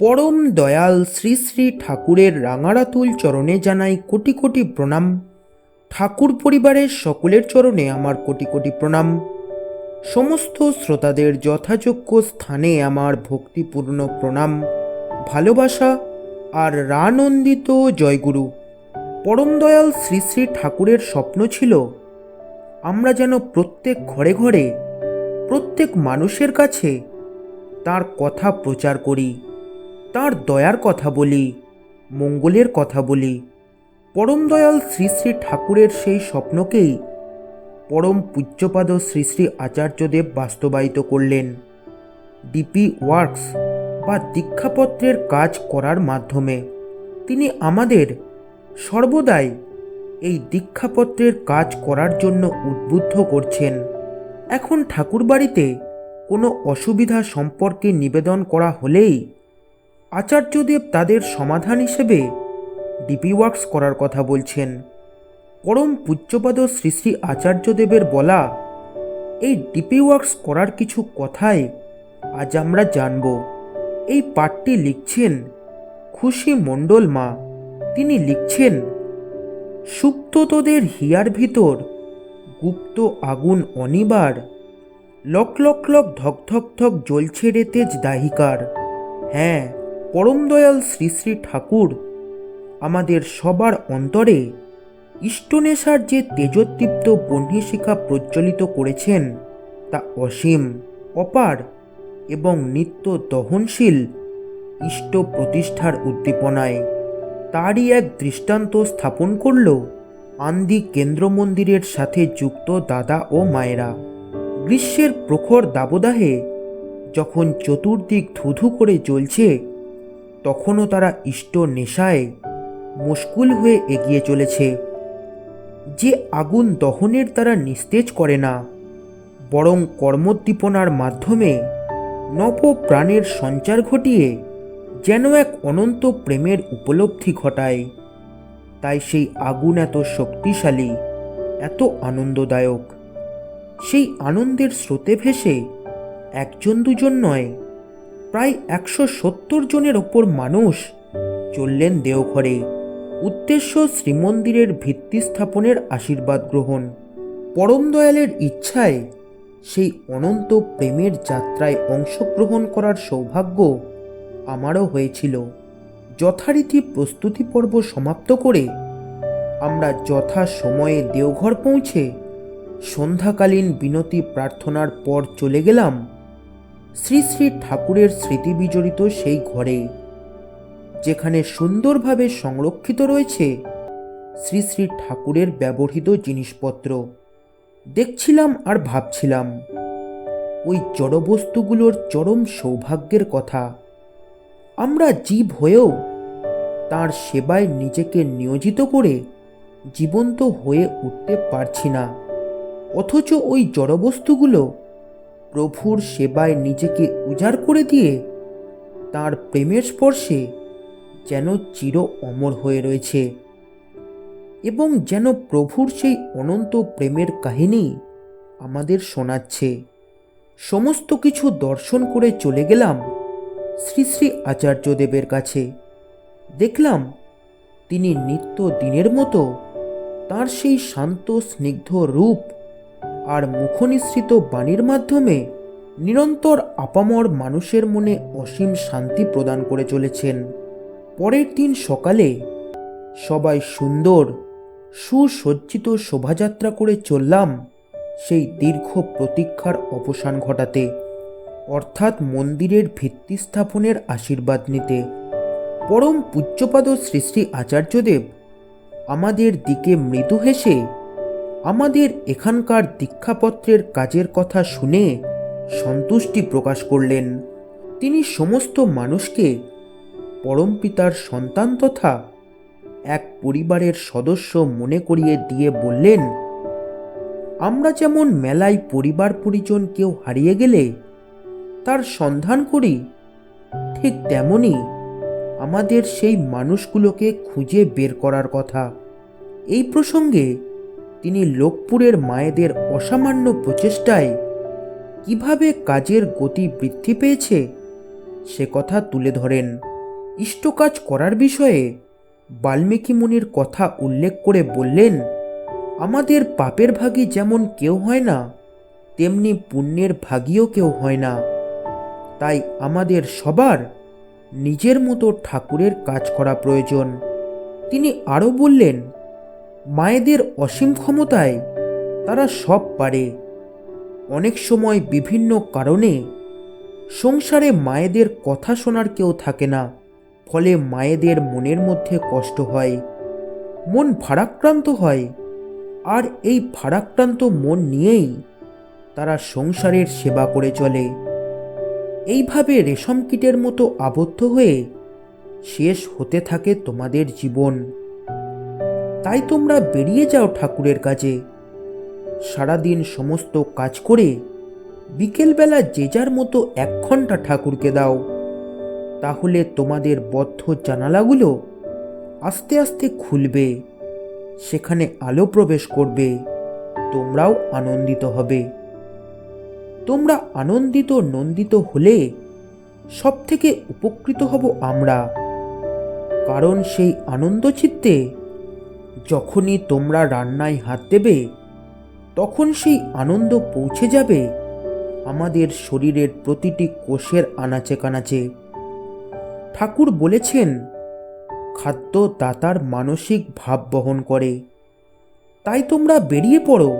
পরম দয়াল শ্রী শ্রী ঠাকুরের রাঙারাতুল চরণে জানাই কোটি কোটি প্রণাম। ঠাকুর পরিবারের সকলের চরণে আমার কোটি কোটি প্রণাম। সমস্ত শ্রোতাদের যথাযোগ্য স্থানে আমার ভক্তিপূর্ণ প্রণাম। ভালোবাসা আর রানন্দিত জয়গুরু। পরম দয়াল শ্রী শ্রী ঠাকুরের স্বপ্ন ছিল, আমরা যেন প্রত্যেক ঘরে ঘরে, প্রত্যেক মানুষের কাছে তার কথা প্রচার করি। তার দয়ার কথা বলি, মঙ্গলের কথা বলি। পরম দয়াল শ্রী শ্রী ঠাকুরের সেই স্বপ্নকেই পরম পূজ্যপাদ শ্রী শ্রী আচার্যদেব বাস্তবায়িত করলেন। ডিপি ওয়ার্কস বা দীক্ষাপত্রের কাজ করার মাধ্যমে তিনি আমাদের সর্বদাই এই দীক্ষাপত্রের কাজ করার জন্য উদ্বুদ্ধ করছেন। এখন ঠাকুরবাড়িতে কোনো অসুবিধা সম্পর্কে নিবেদন করা হলেই আচার্যদেব তাদের সমাধান হিসেবে ডিপি ওয়ার্কস করার কথা বলছেন। পরম পূজ্যপাদ শ্রী শ্রী আচার্যদেবের বলা, এই ডিপি ওয়ার্কস করার কিছু কথাই আজ আমরা জানব। এই পাঠটি লিখছেন খুশি মণ্ডল মা। তিনি লিখছেন সুপ্ত তোদের হিয়ার ভিতর গুপ্ত আগুন অনিবার, লক লক লক ধক ধক ধক জ্বলছে রে তেজ দাহিকার। হ্যাঁ পরম দয়াল শ্রী শ্রী ঠাকুর আমাদের সবার অন্তরে ইষ্টনেশার যে তেজোদ্দীপ্ত বহ্নিশিখা প্রজ্বলিত করেছেন, তা অসীম, অপার এবং নিত্য দহনশীল ইষ্ট প্রতিষ্ঠার উদ্দীপনায় তারই এক দৃষ্টান্ত স্থাপন করল আন্দি কেন্দ্র মন্দিরের সাথে যুক্ত দাদা ও মায়েরা। গ্রীষ্মের প্রখর দাবদাহে যখন চতুর্দিক ধুধু করে জ্বলছে তখনও তারা ইষ্ট নেশায় মুশকুল হয়ে এগিয়ে চলেছে। যে আগুন দহনের দ্বারা নিস্তেজ করে না, বরং কর্মোদ্দীপনার মাধ্যমে নব প্রাণের সঞ্চার ঘটিয়ে যেন এক অনন্ত প্রেমের উপলব্ধি ঘটায়। তাই সেই আগুন এত শক্তিশালী, এত আনন্দদায়ক। সেই আনন্দের স্রোতে ভেসে একজন দুজন নয় প্রায় একশো সত্তর জনের ওপর মানুষ চললেন দেওঘরে। উদ্দেশ্য শ্রীমন্দিরের ভিত্তি স্থাপনের আশীর্বাদ গ্রহণ। পরম দয়ালের ইচ্ছায় সেই অনন্ত প্রেমের যাত্রায় অংশগ্রহণ করার সৌভাগ্য আমারও হয়েছিল। যথারীতি প্রস্তুতি পর্ব সমাপ্ত করে আমরা যথা সময়ে দেওঘর পৌঁছে সন্ধ্যাকালীন বিনতি প্রার্থনার পর চলে গেলাম শ্রী শ্রী ঠাকুরের স্মৃতি বিজড়িত সেই ঘরে, যেখানে সুন্দরভাবে সংরক্ষিত রয়েছে শ্রী শ্রী ঠাকুরের ব্যবহৃত জিনিসপত্র। দেখছিলাম আর ভাবছিলাম, ওই জড়বস্তুগুলোর চরম সৌভাগ্যের কথা। আমরা জীব হয়েও তার সেবায় নিজেকে নিয়োজিত করে জীবন্ত হয়ে উঠতে পারছি না, অথচ ওই জড়বস্তুগুলো প্রভুর সেবায় নিজেকে উজাড় করে দিয়ে তার প্রেমের স্পর্শে যেন চির অমর হয়ে রয়েছে এবং যেন প্রভুর সেই অনন্ত প্রেমের কাহিনী আমাদের শোনাচ্ছে। সমস্ত কিছু দর্শন করে চলে গেলাম শ্রী শ্রী আচার্যদেবের কাছে। দেখলাম তিনি নিত্য দিনের মতো তার সেই শান্ত, স্নিগ্ধ রূপ আর মুখনিসৃত বাণীর মাধ্যমে নিরন্তর আপামর মানুষের মনে অসীম শান্তি প্রদান করে চলেছেন। পরের দিন সকালে সবাই সুন্দর, সুসজ্জিত শোভাযাত্রা করে চললাম সেই দীর্ঘ প্রতীক্ষার অবসান ঘটাতে, অর্থাৎ মন্দিরের ভিত্তি স্থাপনের আশীর্বাদ নিতে। পরম পূজ্যপাদ শ্রী শ্রী আচার্যদেব আমাদের দিকে মৃদু হেসে আমাদের এখানকার দীক্ষাপত্রের কাজের কথা শুনে সন্তুষ্টি প্রকাশ করলেন। তিনি সমস্ত মানুষকে পরম পিতার সন্তান তথা এক পরিবারের সদস্য মনে করিয়ে দিয়ে বললেন, আমরা যেমন মেলায় পরিবার পরিজন কেউ হারিয়ে গেলে তার সন্ধান করি, ঠিক তেমনি আমাদের সেই মানুষগুলোকে খুঁজে বের করার কথা। এই প্রসঙ্গে তিনি লোকপুরের মায়েদের অসামান্য প্রচেষ্টায় কীভাবে কাজের গতি বৃদ্ধি পেয়েছে, সে কথা তুলে ধরেন। ইষ্ট কাজ করার বিষয়ে বাল্মীকি মুনির কথা উল্লেখ করে বললেন, আমাদের পাপের ভাগী যেমন কেউ হয় না, তেমনি পুণ্যের ভাগীও কেউ হয় না। তাই আমাদের সবার নিজের মতো ঠাকুরের কাজ করা প্রয়োজন। তিনি আরও বললেন মায়েদের অসীম ক্ষমতায় তারা সব পারে। অনেক সময় বিভিন্ন কারণে সংসারে মায়েদের কথা শোনার কেউ থাকে না, ফলে মায়েদের মনের মধ্যে কষ্ট হয়, মন ভারাক্রান্ত হয়, আর এই ভারাক্রান্ত মন নিয়েই তারা সংসারের সেবা করে চলে। এইভাবে রেশম কীটের মতো আবদ্ধ হয়ে শেষ হতে থাকে তোমাদের জীবন। তাই তোমরা বেরিয়ে যাও ঠাকুরের কাজে। সারাদিন সমস্ত কাজ করে বিকেলবেলা যে যার মতো এক ঘণ্টা ঠাকুরকে দাও। তাহলে তোমাদের বদ্ধ জানালাগুলো আস্তে আস্তে খুলবে, সেখানে আলো প্রবেশ করবে, তোমরাও আনন্দিত হবে। তোমরা আনন্দিত নন্দিত হলে সব থেকে উপকৃত হব আমরা, কারণ সেই আনন্দ চিত্তে যখনই তোমরা রান্নায় হাত দেবে, তখন সেই আনন্দ পৌঁছে যাবে আমাদের শরীরের প্রতিটি কোষের আনাচে কানাচে। ঠাকুর বলেছেন, খাদ্য দাতার মানসিক ভাব বহন করে। তাই তোমরা বেরিয়ে পড়ো।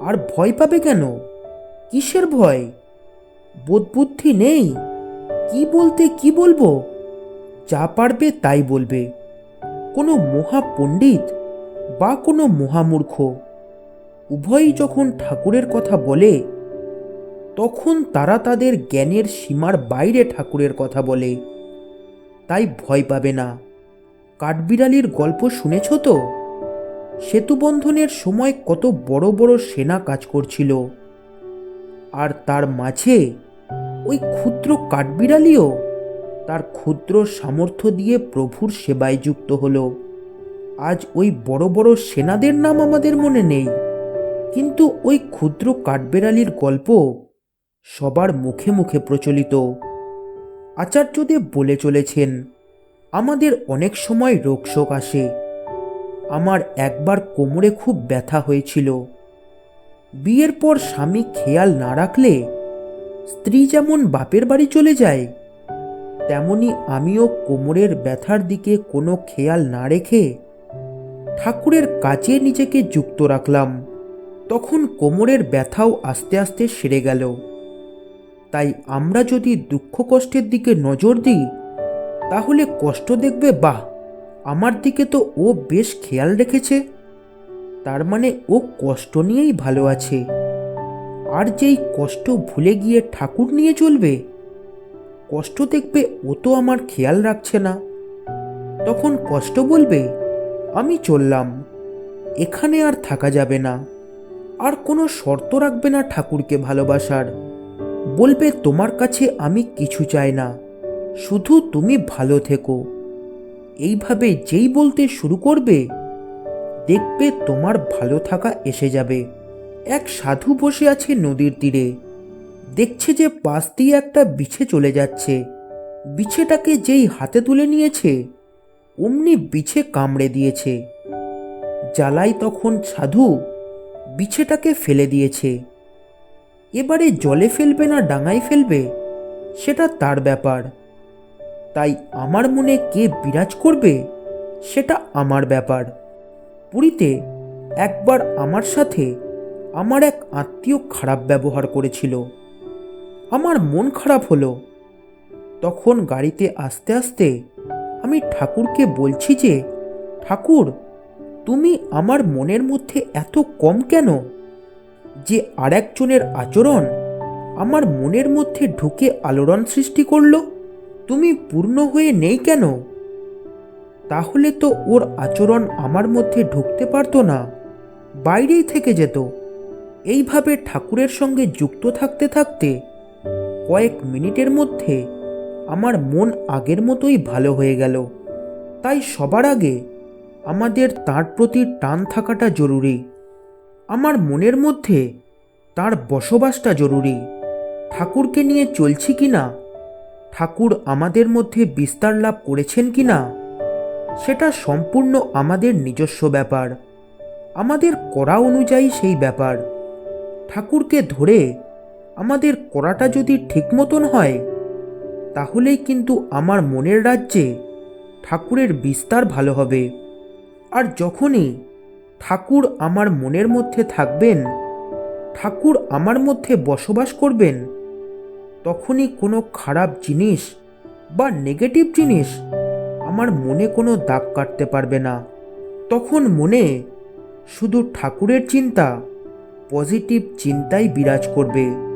আর ভয় পাবে কেন? কিসের ভয়? বোধবুদ্ধি নেই। কি বলতে কি বলব? যা পারবে তাই বলবে। কোনো মহাপণ্ডিত বা কোনো মহামূর্খ। উভয়ই যখন ঠাকুরের কথা বলে, তখন তারা তাদের জ্ঞানের সীমার বাইরে ঠাকুরের কথা বলে। তাই ভয় পাবে না। কাঠবিড়ালির গল্প শুনেছ তো? সেতুবন্ধনের সময় কত বড় বড় সেনা কাজ করছিল। আর তার মাঝে ওই ক্ষুদ্র কাঠবিড়ালিও তার ক্ষুদ্র সামর্থ্য দিয়ে প্রভুর সেবায় যুক্ত হলো। আজ ওই বড় বড় সেনাদের নাম আমাদের মনে নেই। কিন্তু ওই ক্ষুদ্র কাঠবেড়ালির গল্প সবার মুখে মুখে প্রচলিত। আচার্যদেব বলে চলেছেন, আমাদের অনেক সময় রোগশোক আসে। আমার একবার কোমরে খুব ব্যথা হয়েছিল। বিয়ের পর স্বামী খেয়াল না রাখলে স্ত্রী যেমন বাপের বাড়ি চলে যায় তেমনি আমিও কোমরের ব্যথার দিকে কোনো খেয়াল না রেখে ঠাকুরের কাছে নিজেকে যুক্ত রাখলাম। তখন কোমরের ব্যথাও আস্তে আস্তে সেরে গেল। তাই আমরা যদি দুঃখ কষ্টের দিকে নজর দিই, তাহলে কষ্ট দেখবে, বাহ, আমার দিকে তো ও বেশ খেয়াল রেখেছে। তার মানে ও কষ্ট নিয়েই ভালো আছে। আর যেই কষ্ট ভুলে গিয়ে ঠাকুর নিয়ে চলবে কষ্ট দেখবে ও তো আমার খেয়াল রাখছে না। তখন কষ্ট বলবে, আমি চললাম, এখানে আর থাকা যাবে না। আর কোনো শর্ত রাখবে না ঠাকুরকে ভালোবাসার। বলবে, তোমার কাছে আমি কিছু চাই না, শুধু তুমি ভালো থেকো। এইভাবে যেই বলতে শুরু করবে, দেখবে তোমার ভালো থাকা এসে যাবে। এক সাধু বসে আছে নদীর তীরে। দেখছে যে পাশ দিয়ে একটা বিছে চলে যাচ্ছে। বিছেটাকে যেই হাতে তুলে নিয়েছে, অমনি বিছে কামড়ে দিয়েছে। জ্বালাই তখন সাধু বিছেটাকে ফেলে দিয়েছে। এবারে জলে ফেলবে না ডাঙায় ফেলবে, সেটা তার ব্যাপার। তাই আমার মনে কে বিরাজ করবে, সেটা আমার ব্যাপার। পুরীতে একবার আমার সাথে আমার এক আত্মীয় খারাপ ব্যবহার করেছিল। আমার মন খারাপ হলো। তখন গাড়িতে আস্তে আস্তে আমি ঠাকুরকে বলছি যে, ঠাকুর, তুমি আমার মনের মধ্যে এত কম কেন? যে আর একজনের আচরণ আমার মনের মধ্যে ঢুকে আলোড়ন সৃষ্টি করল, তুমি পূর্ণ হয়ে নেই কেন? তাহলে তো ওর আচরণ আমার মধ্যে ঢুকতে পারতো না, বাইরেই থেকে যেত। এইভাবে ঠাকুরের সঙ্গে যুক্ত থাকতে থাকতে কয়েক মিনিটের মধ্যে আমার মন আগের মতোই ভালো হয়ে গেল। তাই সবার আগে আমাদের তার প্রতি টান থাকাটা জরুরি। আমার মনের মধ্যে তার বসবাসটা জরুরি। ঠাকুরকে নিয়ে চলছি কি না ঠাকুর আমাদের মধ্যে বিস্তার লাভ করেছেন কি না সেটা সম্পূর্ণ আমাদের নিজস্ব ব্যাপার। আমাদের করা অনুযায়ী সেই ব্যাপার। ঠাকুরকে ধরে আমাদের করাটা যদি ঠিক মতন হয়, তাহলেই কিন্তু আমার মনের রাজ্যে ঠাকুরের বিস্তার ভালো হবে। আর যখনই ঠাকুর আমার মনের মধ্যে থাকবেন, ঠাকুর আমার মধ্যে বসবাস করবেন, তখনই কোনো খারাপ জিনিস বা নেগেটিভ জিনিস আমার মনে কোনো দাগ কাটতে পারবে না। তখন মনে শুধু ঠাকুরের চিন্তা, পজিটিভ চিন্তাই বিরাজ করবে।